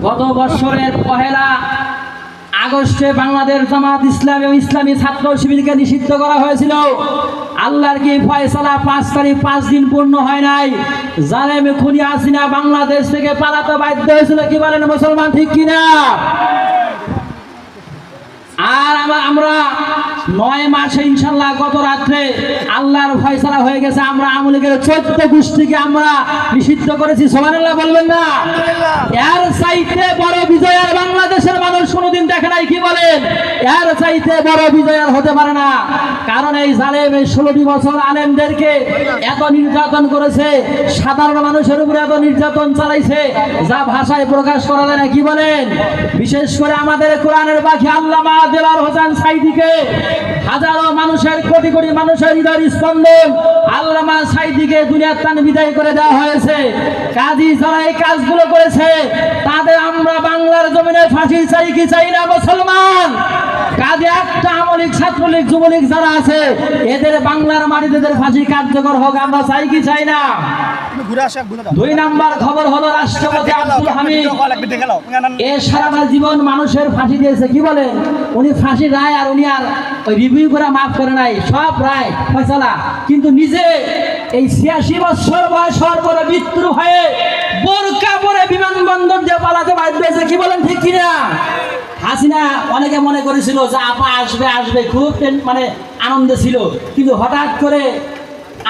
গত বছরের পহেলা আগস্টে বাংলাদেশ জামাত ইসলামী এবং ইসলামী ছাত্র শিবিরকে নিষিদ্ধ করা হয়েছিল। আল্লাহর কি ফয়সালা পাঁচ তারিখ পাঁচ দিন পূর্ণ হয় নাই? জালেম খুনি আসিনা, বাংলাদেশ থেকে পালাতে বাধ্য হয়েছিল কি বলেন মুসলমান ঠিক কিনা? আর আমা- আমরা নয় মাসে ইনশাল্লাহ গত রাত্রে আল্লাহর ফয়সালা হয়ে গেছে আমরা আমলিকের চোদ্দ গোষ্ঠীকে আমরা নিষিদ্ধ করেছি। সোমানাল্লাহ বলবেন না? এর চাইতে বড় বিজয় আর বাংলাদেশের মানুষ কোনোদিন দেখে নাই কি বলেন? এর চাইতে বড় বিজয় আর হতে পারে না। কারণ এই জালেম এই ষোলোটি বছর আলেমদেরকে এত নির্যাতন করেছে সাধারণ মানুষের উপরে এত নির্যাতন চালাইছে যা ভাষায় প্রকাশ করা যায় না কি বলেন? বিশেষ করে আমাদের কোরআনের পাখি আল্লামা দেলার হোসেন সাইদিকে হাজারো মানুষের, কোটি কোটি মানুষের হৃদয় স্পন্দন আল্লামা সাইদিকে দুনিয়ার তান বিদায় করে দেওয়া হয়েছে। কাজী যারা এই কাজগুলো করেছে, তাদের জমিনে ফাঁসি চাই কি চাই না মুসলমান? কাজে একটা আমলিক ছাত্রলীগ যুবলীগ যারা আছে এদের বাংলার মাটিতে এদের ফাঁসি কার্যকর হোক আমরা চাই কি চাই না? দুই নাম্বার খবর হলো রাষ্ট্রপতি আব্দুল হামিদ। এ সারাটা জীবন মানুষের ফাঁসি দিয়েছে কি বলেন? উনি ফাঁসি রায় আর উনি আর রিভিউ করে মাফ করে নাই সব রায় ফয়সালা। কিন্তু নিজে এই ছিয়াশি বছর বয়স হওয়ার পরে মৃত্যু হয়ে বোরকা পরে বিমানবন্দর দিয়ে পালাতে বাধ্য কি বলেন ঠিক কিনা? হাসিনা অনেকে মনে করেছিল যে আপা আসবে আসবে। খুব মানে আনন্দে ছিল। কিন্তু হঠাৎ করে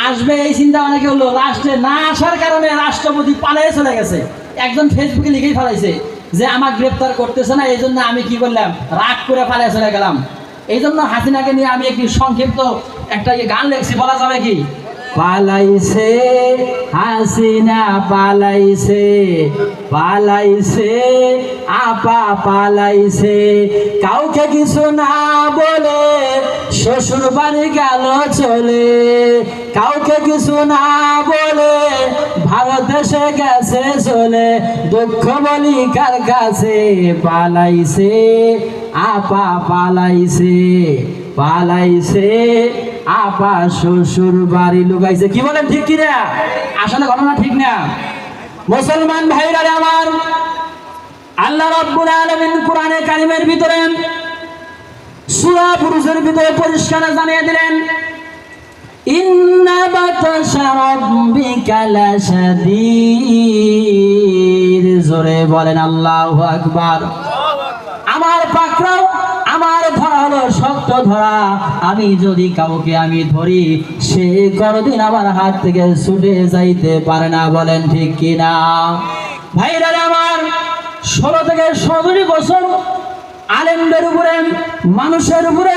আসবে এই চিন্তা অনেকে হলো। রাষ্ট্রে না আসার কারণে রাষ্ট্রপতি পালিয়ে চলে গেছে। একজন ফেসবুকে লিখেই ফেলাইছে যে আমার গ্রেপ্তার করতেছে না এই জন্য আমি কি করলাম? রাগ করে পালিয়ে চলে গেলাম। এই জন্য হাসিনাকে নিয়ে আমি একটি সংক্ষিপ্ত একটা ইয়ে গান লেখছি, বলা যাবে কি? পালাইছে, হাসিনা পালাইছে পালাইছে, আপা পালাইছে। কাউকে কিছু না বলে শ্বশুর বাড়ি গেল চলে। কাউকে কিছু না বলে ভারত দেশে গেছে চলে। দুঃখ বলি কার কাছে? পালাইছে, আপা পালাইছে পালাইছে। আপা শ্বশুর বাড়ি লুকাইছে। কি বলেন, ঠিক কি না আসলে ঘটনা ঠিক না। মুসলমান ভাইরা আমার, আল্লাহ রাব্বুল আলামিন কোরআনে কারিমের ভিতরে, সূরা পুরুষের ভিতরে পরিষ্কার জানিয়ে দিলেন জোরে বলেন, আল্লাহু আকবার। আমার পাকড়াও, আমার ধরা হলো ধরা আমি যদি কাউকে আমি ধরি, সে কোনদিন আমার হাত থেকে ছুটে যাইতে পারে না, বলেন ঠিক কিনা? ভাইরা আমার, ষোলো থেকে সতেরো বছর আলেমদের উপরে, মানুষের উপরে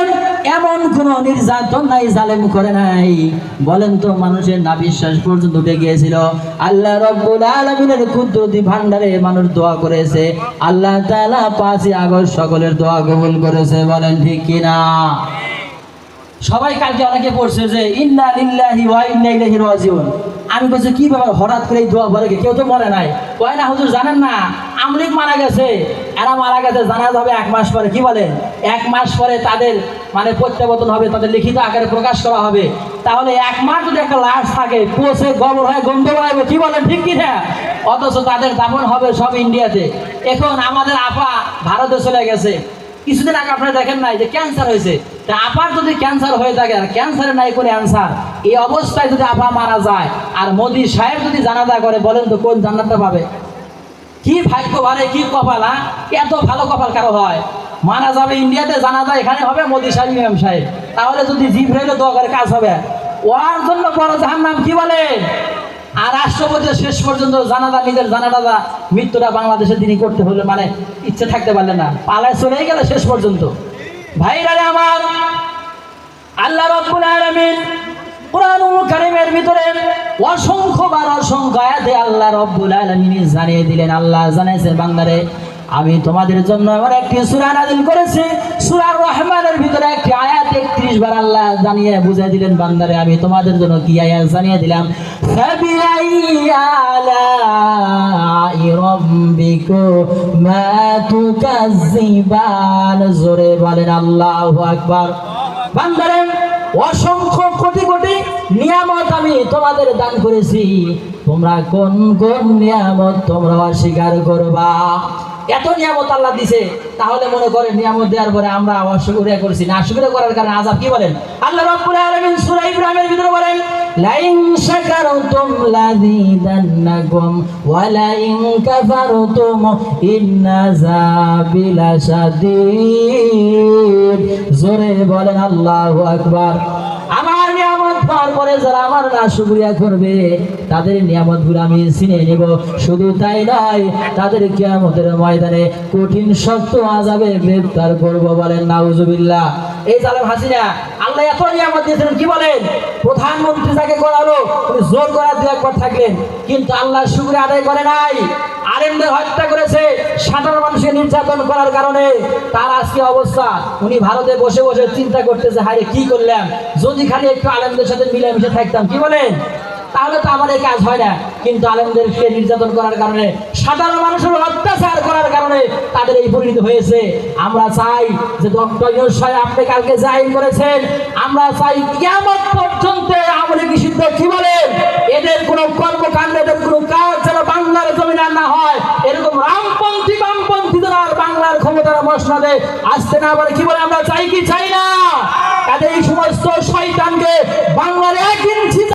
এমন কোন নির্যাতন নাই, জালেম করে নাই। বলেন তো, মানুষের না বিশ্বাস পর্যন্ত উঠে গিয়েছিল। আল্লাহ রব্বুল আলমিনের কুদরতি ভান্ডারে মানুষ দোয়া করেছে। আল্লাহ তাআলা পাঁচই আগস্ট সকলের দোয়া কবুল করেছে, বলেন ঠিক কিনা? সবাই কালকে অনেকে পড়ছে যে, ইন্না লিল্লাহি ওয়া ইন্না ইলাইহি রাজিউন। আমি বলছি, কি ব্যাপার? হঠাৎ করে এই দোয়া বলে কেউ তো বলে নাই? কয় না, হুজুর জানেন না। আমলিক মারা গেছে। এরা মারা গেছে জানা যাবে এক মাস পরে। কি বলে? এক মাস পরে তাদের মানে প্রত্যাবর্তন হবে, তাদের লিখিত আকারে প্রকাশ করা হবে। তাহলে এক মাস যদি একটা লাশ থাকে পচে গোবর হয়ে, গন্ধ বাড়াবে কি বলেন ঠিক কি না? অথচ তাদের দাপন হবে সব ইন্ডিয়াতে। এখন আমাদের আপা ভারতে চলে গেছে। কিছুদিন আগে আপনারা দেখেন নাই যে ক্যান্সার হয়েছে। তা আপার যদি ক্যান্সার হয়ে থাকে, আর ক্যান্সারে নাই কোনো অ্যান্সার, এই অবস্থায় যদি আপা মারা যায়, আর মোদি সাহেব যদি জানাজা করে, বলেন তো কোন জান্নাতটা পাবে? কি ভাগ্য ভারে কি কপাল হ্যাঁ? এত ভালো কপাল কারও হয়? মারা যাবে ইন্ডিয়াতে জানা যায় এখানে হবে, মোদি সাহেব, ইমাম সাহেব। তাহলে যদি জিভ রইলে দোয়া করে, কাজ হবে। ওয়ার জন্য বড় জাহান নাম কি বলে? আর রাষ্ট্রপতি শেষ পর্যন্ত জানাজা, নিজের জানাজা, মৃত্যুটা বাংলাদেশে তিনি করতে হলে মানে ইচ্ছে থাকতে পারলেন না। পালায় চলেই গেলে শেষ পর্যন্ত। ভাইরা আমার, আল্লাহ রাব্বুল আলামিন কোরআনুল কারীমের ভিতরে আয়াতে আল্লাহ রাব্বুল আলামিন জানিয়ে দিলেন, আল্লাহ জানাইছে, বান্দারে, আমি তোমাদের জন্য এমন একটি সূরা নাযিল করেছি। সূরা রহমানের ভিতরে একটি আয়াত 31 বার আল্লাহ জানিয়ে বুঝিয়ে দিলেন, বান্দারে, আমি তোমাদের জন্য কি আয়াত জানিয়ে দিলাম? জোরে বলেন, আল্লাহু আকবার। বান্দারে, অসংখ্য কোটি নিয়ামত আমি তোমাদের দান করেছি। তোমরা কোন কোন নিয়ামত তোমরা অস্বীকার করবা? এত নিয়ামত আল্লাহ দিছে, তাহলে মনে করেন নিয়ামত দেওয়ার পরে আমরা অশুক্রিয়া করেছি। না শুক্রিয়া করার কারণে আজাব কি বলেন? আল্লাহ রাব্বুল আলামিন ইব্রাহিমের ভিতরে বলেন, লাইন শাকারতুম লাযিদান্নাকুম ওয়া লাইন কাফারতুম ইন্না যাবিলা শাদীদ। জোরে বলেন আল্লাহু আকবার। নিয়ামত পরে যারা আমার না শুকরিয়া করবে, তাদের নিয়ামতগুলো আমি চিনে নেব। শুধু তাই নয়, তাদের কিয়ামতের ময়দানে কঠিন শক্ত আজাবে গ্রেফতার করব বলেন নাউজুবিল্লাহ। এই জালেম হাসিনা, আল্লাহ এত নিয়ামত দিয়েছিলেন কি বলেন? প্রধানমন্ত্রী যাকে করালো জোর করার দু একবার থাকলেন, কিন্তু আল্লাহ শুক্রিয়া আদায় করে নাই। আলেমদের হত্যা করেছে, সাধারণ মানুষকে নির্যাতন করার কারণে। তার আজকে অবস্থা, উনি ভারতে বসে বসে চিন্তা করতেছে, হায় কি করলাম? যদি খালি একটু আলেমদের সাথে মিলেমিশে থাকতাম। কি বলেন? তাহলে তো এই কাজ হয় না। কিন্তু আলেমদেরকে নির্যাতন করার কারণে, সাধারণ মানুষের অত্যাচার করার কারণে তাদের এই পরিণতি হয়েছে। আমরা চাই যে ডক্টর আপনি কালকে জাহির করেছেন। আমরা চাই কিয়ামত পর্যন্ত আমলে কি সিদ্ধ কি বলেন? এদের কোনো কর্মকাণ্ড, এদের কোনো কাজ যেন বাংলার জমিন আর না হয়। এরকম রামপন্থী, বামপন্থী যারা বাংলার ক্ষমতার মশলাদে আসতে না পারে। কি বলে? আমরা চাই কি? চাই না। তাদের এই সমস্ত শয়তানকে বাংলার এক ইঞ্চি